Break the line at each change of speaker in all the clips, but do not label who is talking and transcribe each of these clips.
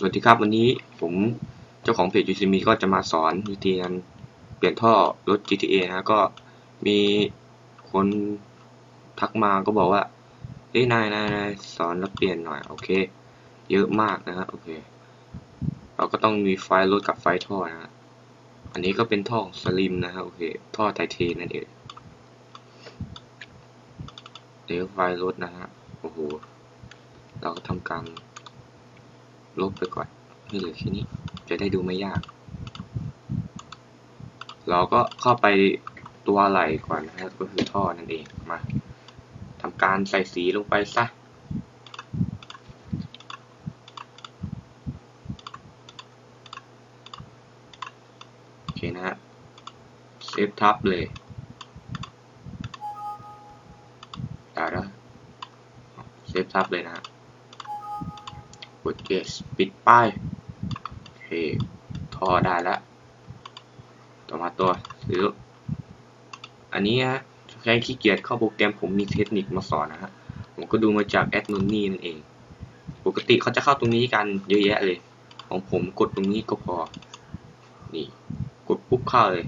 สวัสดีครับวันนี้ผมเจ้าของเพจ u c m ก็จะมาสอนวิธีการเปลี่ยนท่อรถ GTA นะก็มีคนทักมาก็บอกว่าเฮ้ยนายนายนายสอนแล้วเปลี่ยนหน่อยโอเค เยอะมากนะฮะโอเค เราก็ต้องมีไฟล์รถกับไฟล์ท่อนะฮะอันนี้ก็เป็นท่อสลิมนะฮะโอเค ท่อไทเทนั่นเองเดี๋ยวไฟล์รถนะฮะโอ้โหเราก็ทำการ ลบไปก่อน ให้เหลือแค่นี้ จะได้ดูไม่ยาก เราก็เข้าไปตัวไหลก่อนนะครับก็คือท่อนั่นเองมาทำการใส่สีลงไปซะโอเคนะฮะเซฟทับเลยได้แล้วเซฟทับเลยนะฮะ กด yes ปิดป้าย โอเค ท่อได้แล้ว ต่อมาตัวซื้อ อันนี้ฮะใครขี้เกียจเข้าโปรแกรมผมมีเทคนิคมาสอนนะฮะ ผมก็ดูมาจากแอดนนนี่นั่นเอง ปกติเขาจะเข้าตรงนี้กันเยอะแยะเลย ของผมกดตรงนี้ก็พอ นี่ กดปุ๊บเข้าเลย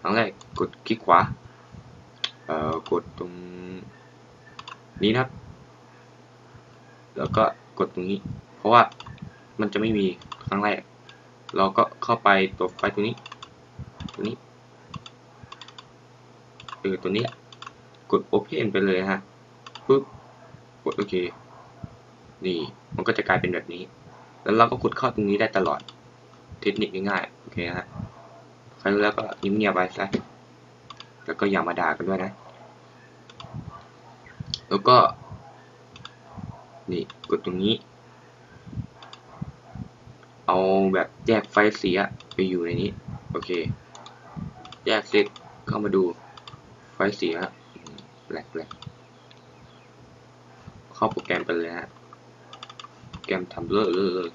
ครั้งแรกกดคลิกขวา เอ่อ กดตรงนี้นะครับ แล้วก็กดตรงนี้ เพราะว่ามันจะไม่มีครั้งแรก เราก็เข้าไปตัวไฟตัวนี้ ตัวนี้เออตัวนี้ กด Open ไปเลยฮะปุ๊บกดโอเคนี่มันก็จะกลายเป็นแบบนี้ แล้วเราก็กดเข้าตรงนี้ได้ตลอด เทคนิคง่ายๆโอเคฮะใครรู้แล้วก็ยิ้มเงียบไปซะแล้วก็อย่ามาด่ากันด้วยนะ แล้วก็ นี่กดตรงนี้ เอาแบบแยกไฟเสียไปอยู่ในนี้ โอเค แยกเสร็จเข้ามาดูไฟเสียแหลกแหลกเข้าโปรแกรมไปเลยฮะโปรแกรมทำเลอะเลอะ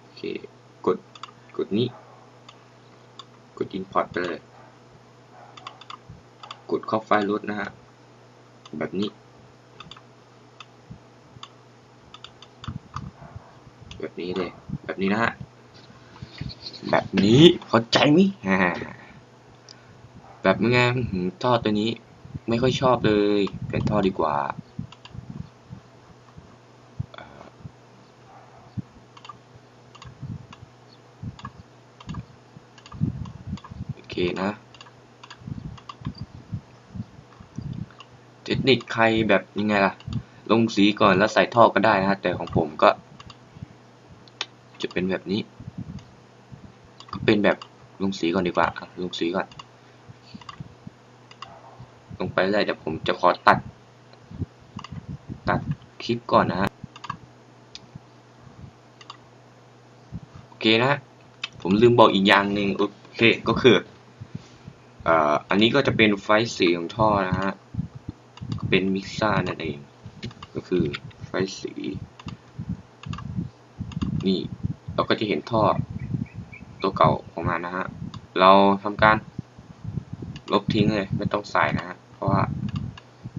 โอเค กด กดนี้ กด import ไปเลย กดเข้าไฟล์รถนะฮะ แบบนี้ แบบ นี้เลย แบบนี้นะฮะ แบบนี้เข้าใจไหมอ่าแบบเมื่อไงหืมท่อตัวนี้ไม่ค่อยชอบเลย เปลี่ยนท่อดีกว่าเอ่อโอเคนะเทคนิคใครแบบยังไงล่ะ ลงสีก่อนแล้วใส่ท่อก็ได้นะฮะ แต่ของผมก็ จะเป็นแบบนี้ เป็นแบบลงสีก่อนดีกว่าลงสีก่อน ลงไปเลยเดี๋ยวผมจะขอตัด ตัดคลิปก่อนนะฮะ โอเคนะ ผมลืมบอกอีกอย่างหนึ่งโอเค ก็คืออันนี้ก็จะเป็นไฟสีของท่อนะฮะ เป็นมิกซ่านั่นเอง ก็คือไฟสี นี่ เราก็จะเห็นท่อตัวเก่าของมันนะฮะ เราทำการลบทิ้งเลย ไม่ต้องใส่นะฮะ เพราะว่า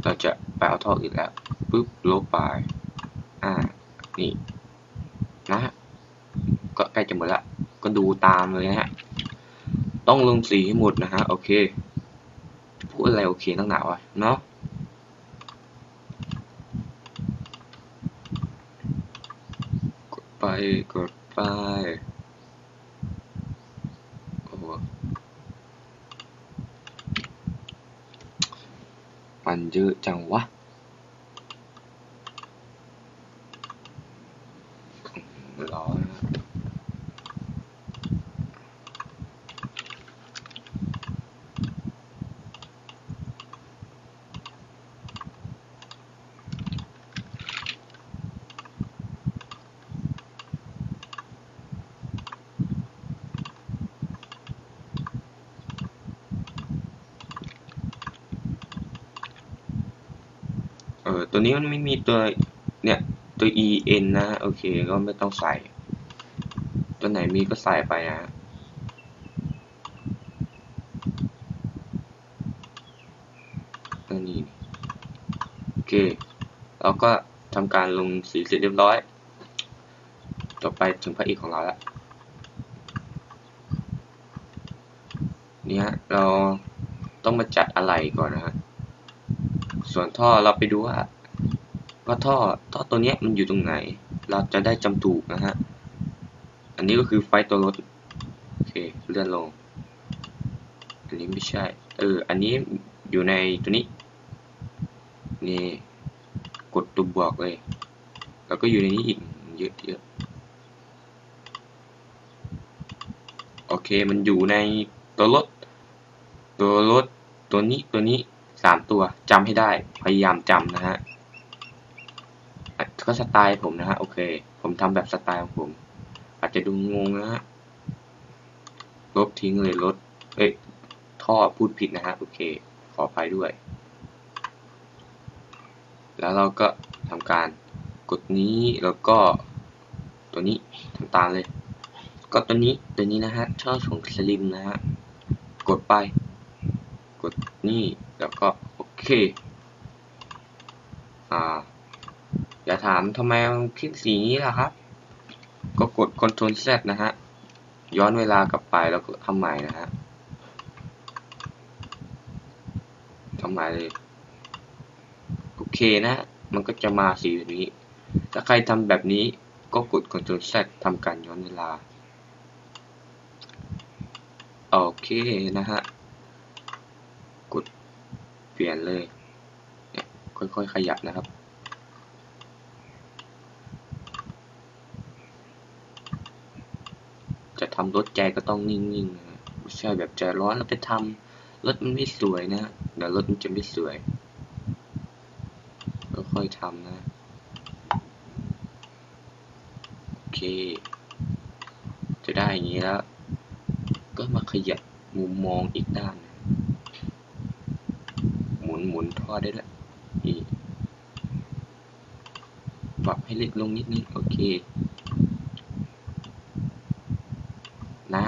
เราจะไปเอาท่ออื่นแล้วปุ๊บลบไป อ่า นี่ นะฮะ ก็ใกล้จะหมดละ ก็ดูตามเลยนะฮะ ต้องลงสีให้หมดนะฮะ โอเค พูดอะไรโอเคตั้งหนาวะเนาะไปกด ไปโอ้โหมันเยอะจังวะ ตัวนี้มันไม่มีตัวเนี่ยตัว e n นะโอเคก็ไม่ต้องใส่ ตัวไหนมีก็ใส่ไปนะตัวนี้โอเคแล้วก็ทำการลงสีเสร็จเรียบร้อย ต่อไปถึงพระเอกของเราแล้วเนี่ยเราต้องมาจัดอะไรก่อนนะฮะ ส่วนท่อเราไปดูว่า ว่าท่อท่อตัวเนี้ยมันอยู่ตรงไหน เราจะได้จำถูกนะฮะ อันนี้ก็คือไฟตัวรถ โอเค เลื่อนลง อันนี้ไม่ใช่ เออ อันนี้อยู่ในตัวนี้ นี่ กดตัวบวกเลย แล้วก็อยู่ในนี้อีกเยอะเยอะโอเค มันอยู่ในตัวรถ ตัวรถ ตัวนี้ ตัวนี้สามตัวจำให้ได้ พยายามจำนะฮะ ก็สไตล์ผมนะฮะ โอเค ผมทำแบบสไตล์ของผม อาจจะดูงงนะฮะ ลบทิ้งเลยลด เอ้ย ท่อพูดผิดนะฮะ โอเค ขออภัยด้วย แล้วเราก็ทำการกดนี้แล้วก็ตัวนี้ทำตามเลย ก็ตัวนี้ตัวนี้นะฮะช่อของสลิมนะฮะ กดไป กดนี่แล้วก็โอเค อ่า อย่าถามทำไมมันคลิกสีนี้ล่ะครับ ก็กด Ctrl Z นะฮะ ย้อนเวลากลับไปแล้วก็ทำใหม่นะฮะทำใหม่เลยโอเคนะ มันก็จะมาสีแบบนี้ ถ้าใครทำแบบนี้ก็กด Ctrl Z ทำการย้อนเวลา โอเคนะฮะ กดเปลี่ยนเลยเนี่ยค่อยๆขยับนะครับ จะ ทำรถใจก็ต้องนิ่งๆไม่ใช่แบบใจร้อนแล้วไปทำรถมันไม่สวยนะเดี๋ยวรถมันจะไม่สวยค่อยๆทำนะโอเค จะได้อย่างนี้แล้ว ก็มาขยับมุมมองอีกด้าน หมุนหมุนท่อได้ด้วนี่ปรับให้เล็กลงนิดนึง โอเค นะ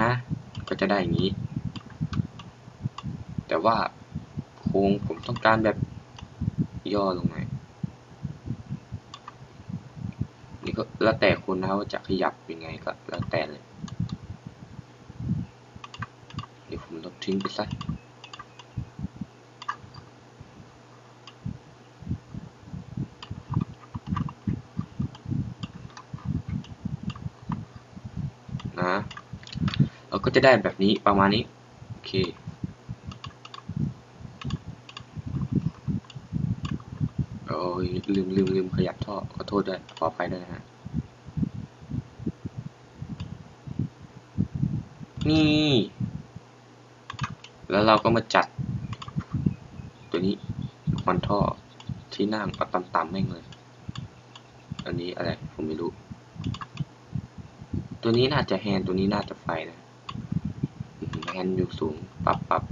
ก็จะได้อย่างนี้ แต่ว่าโครงผมต้องการแบบย่อลงหน่อยนี่ก็แล้วแต่คุณนะว่าจะขยับยังไงก็แล้วแต่เลย เดี๋ยวผมลบทิ้งไปซะเรา ก็จะได้แบบนี้ประมาณนี้ โอเค โอ้ยลืมลืมลืมขยับท่อขอโทษด้วยขออภัยด้วยนะฮะ นี่ แล้วเราก็มาจัด ตัวนี้คอนท่อที่นั่งก็ต่ำๆแม่งเลย อันนี้อะไร ผมไม่รู้ ตัวนี้น่าจะแฮนตัวนี้น่าจะไฟนะ นด์อยู่สูง ปรับปรับ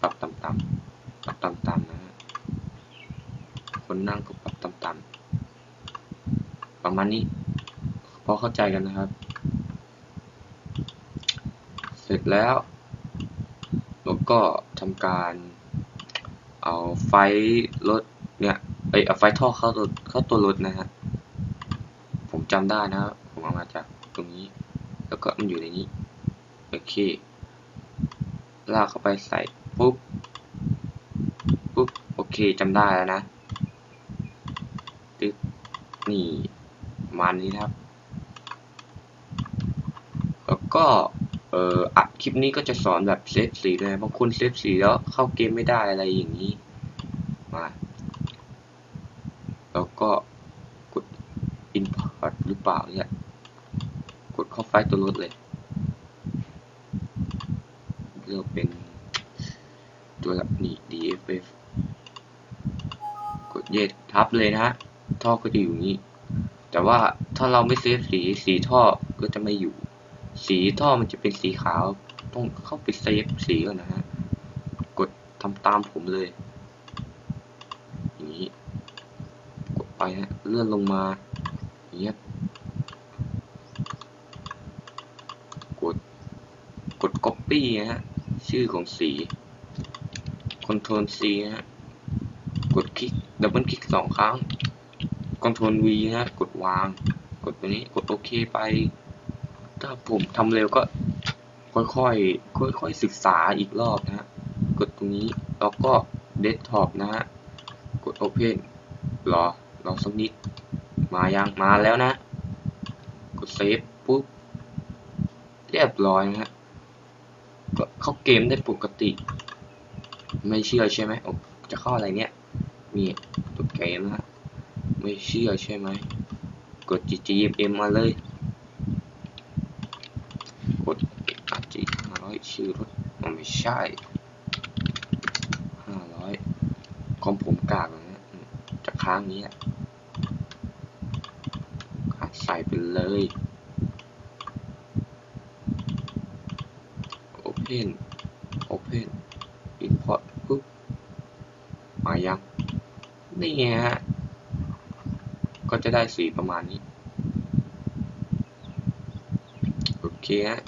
ปรับต่ำๆปรับต่ำๆนะฮะคนนั่งก็ปรับต่ำๆประมาณนี้ พอเข้าใจกันนะครับ เสร็จแล้วแล้วก็ทำการเอาไฟรถเนี่ยเอ้เอาไฟท่อเข้าตัวเข้าตัวรถนะฮะผมจำได้นะผมเอามาจากตรงนี้ แล้วก็มันอยู่ในนี้ โอเค ลากเข้าไปใส่ปุ๊บปุ๊บโอเคจำได้แล้วนะตึ๊บนี่มาณนี้ครับ แล้วก็เอ่ออัดคลิปนี้ก็จะสอนแบบเซฟสีด้วยบางคนเซฟสีแล้วเข้าเกมไม่ได้อะไรอย่างนี้มาแล้วก็กด import หรือเปล่าเนี่ย กดเข้าไฟล์ตัวรถเลย ลือกเป็นตัวแบบนี้ dff กดเย็ดทับเลยนะฮะท่อก็จะอยู่นี้ แต่ว่าถ้าเราไม่เซฟสีสีท่อก็จะไม่อยู่ สีท่อมันจะเป็นสีขาว ต้องเข้าไปเซฟสีก่อนนะฮะ กดทำตามผมเลย อย่างนี้ กดไปฮะ เลื่อนลงมาอย่างเงี้ยกด กด copy นะฮะ ชื่อของสี Ctrl C นะฮะ กดคลิกดับเบิลคลิกสองครั้ง Ctrl V นะกดวาง กดตัวนี้ กดโอเคไป ถ้าผมทำเร็วก็ค่อยๆ ค่อยๆ ศึกษาอีกรอบนะฮะ กดตรงนี้ แล้วก็ Desktop นะฮะ กด Open รอ รอสักนิด มายัง มาแล้วนะ กดเซฟปุ๊บ เรียบร้อยนะฮะ เข้าเกมได้ปกติ ไม่เชื่อใช่ไหมโอ้จะเข้าอะไรเนี่ยนี่ตัวเกมนะไม่เชื่อใช่ไหมกด GGM มาเลย กด RG 500 ชื่อรถมันไม่ใช่ 500คอมผมกากเลยนะจะค้างนี้อะใส่ไปเลย Open Open Import ปุ๊บมายังนี่ฮะ ก็จะได้สีประมาณนี้ โอเคฮะ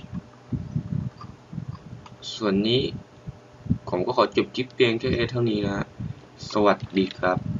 ส่วนนี้ ผมก็ขอจบคลิปเพียงแค่เท่านี้นะ สวัสดีครับ